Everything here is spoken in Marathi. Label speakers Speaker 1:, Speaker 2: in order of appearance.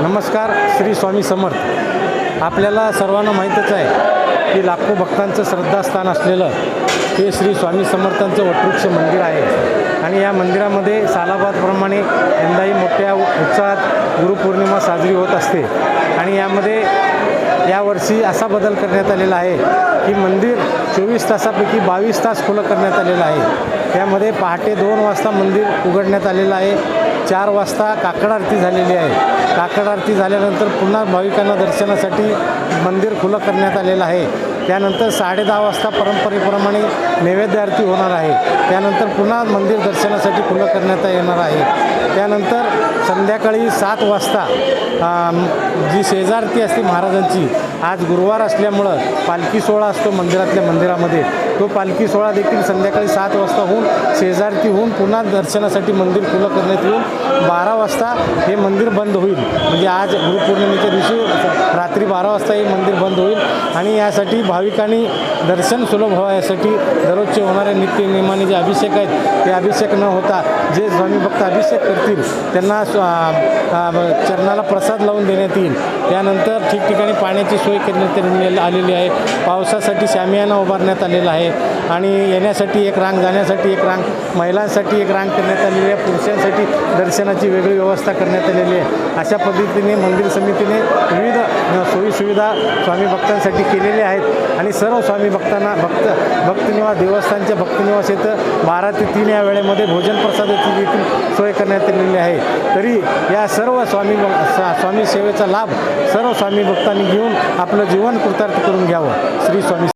Speaker 1: नमस्कार श्री स्वामी समर्थ. आपल्याला सर्वांना माहीतच आहे की लाखो भक्तांचं श्रद्धास्थान असलेलं हे श्री स्वामी समर्थांचं वटवृक्ष मंदिर आहे. आणि या मंदिरामध्ये सालाबादप्रमाणे यंदाही मोठ्या उत्साहात गुरुपौर्णिमा साजरी होत असते. आणि यामध्ये यावर्षी असा बदल करण्यात आलेला आहे की मंदिर चोवीस तासापैकी बावीस तास खुलं करण्यात आलेलं आहे. त्यामध्ये पहाटे दोन वाजता मंदिर उघडण्यात आलेलं आहे. चार वाजता काकड आरती झालेली आहे. काकड आरती झाल्यानंतर पुन्हा भाविकांना दर्शनासाठी मंदिर खुलं करण्यात आलेलं आहे. त्यानंतर साडेदहा वाजता परंपरेप्रमाणे नैवेद्य आरती होणार आहे. त्यानंतर पुन्हा मंदिर दर्शनासाठी खुलं करण्यात येणार आहे. त्यानंतर संध्याकाळी सात वाजता जी शेजारती असते महाराजांची आज गुरुवार असल्यामुळं पालखी सोहळा असतो मंदिरातल्या मंदिरामध्ये. तो पालखी सोहळा देखील संध्याकाळी सात वाजता होऊन शेजारती होऊन पुन्हा दर्शनासाठी मंदिर खुलं करण्यात येऊन बारा वाजता हे मंदिर बंद होईल. म्हणजे आज गुरुपौर्णिमेच्या दिवशी रात्री बारा वाजता हे मंदिर बंद होईल. आणि यासाठी भाविकांनी दर्शन सुलभ व्हावं यासाठी दररोजचे होणारे नित्य नियमाने जे अभिषेक आहेत ते अभिषेक न होता जे स्वामी भक्त अभिषेक करतील त्यांना चरणाला प्रसाद लावून देण्यात येईल. त्यानंतर ठिकठिकाणी पाण्याची सोय करण्यात आलेली आहे. पावसासाठी शामियाना उभारण्यात आलेला आहे. आणि येण्यासाठी एक रांग जाण्यासाठी एक रांग महिलांसाठी एक रांग करण्यात आलेली आहे पुरुषांसाठी दर्शनाची वेगळी व्यवस्था करण्यात आलेली आहे. अशा पद्धतीने मंदिर समितीने विविध सोयीसुविधा स्वामी भक्तांसाठी केलेल्या आहेत. आणि सर्व स्वामी भक्तांना भक्त भक्तनिवास देवस्थानच्या भक्तनिवास येथं बारा ते तीन या वेळेमध्ये भोजन प्रसादाची देखील सोय करण्यात आलेली आहे. तरी या सर्व स्वामी स्वामी सेवेचा लाभ सर्व स्वामी भक्तांनी घेऊन आपलं जीवन कृतार्थ करून घ्यावं. श्री स्वामी